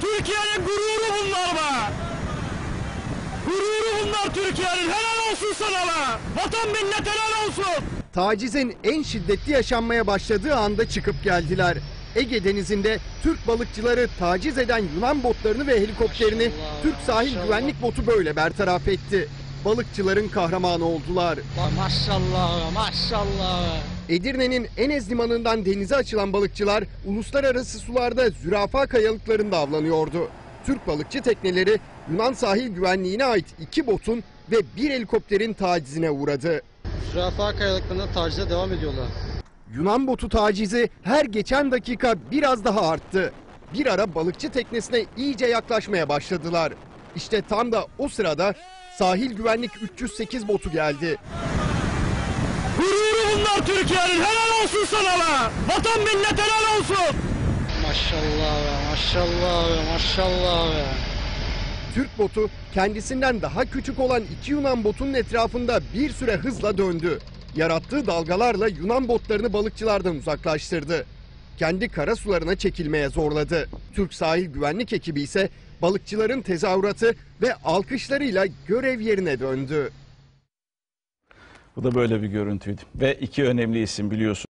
Türkiye'nin gururu bunlar be. Gururu bunlar Türkiye'nin. Helal olsun sana be. Vatan millet helal olsun. Tacizin en şiddetli yaşanmaya başladığı anda çıkıp geldiler. Ege Denizi'nde Türk balıkçıları taciz eden Yunan botlarını ve helikopterini Türk sahil güvenlik botu böyle bertaraf etti. Balıkçıların kahramanı oldular. Maşallah maşallah. Edirne'nin Enez limanından denize açılan balıkçılar uluslararası sularda zürafa kayalıklarında avlanıyordu. Türk balıkçı tekneleri Yunan sahil güvenliğine ait iki botun ve bir helikopterin tacizine uğradı. Zürafa kayalıklarında tacize devam ediyorlar. Yunan botu tacizi her geçen dakika biraz daha arttı. Bir ara balıkçı teknesine iyice yaklaşmaya başladılar. İşte tam da o sırada sahil güvenlik 308 botu geldi. Gururu bunlar Türkiye'nin. Helal olsun sana be. Vatan millet helal olsun. Maşallah be, maşallah be, maşallah be. Türk botu kendisinden daha küçük olan iki Yunan botunun etrafında bir süre hızla döndü. Yarattığı dalgalarla Yunan botlarını balıkçılardan uzaklaştırdı. Kendi kara sularına çekilmeye zorladı. Türk sahil güvenlik ekibi ise balıkçıların tezahüratı ve alkışlarıyla görev yerine döndü. Bu da böyle bir görüntüydü. Ve iki önemli isim biliyorsun.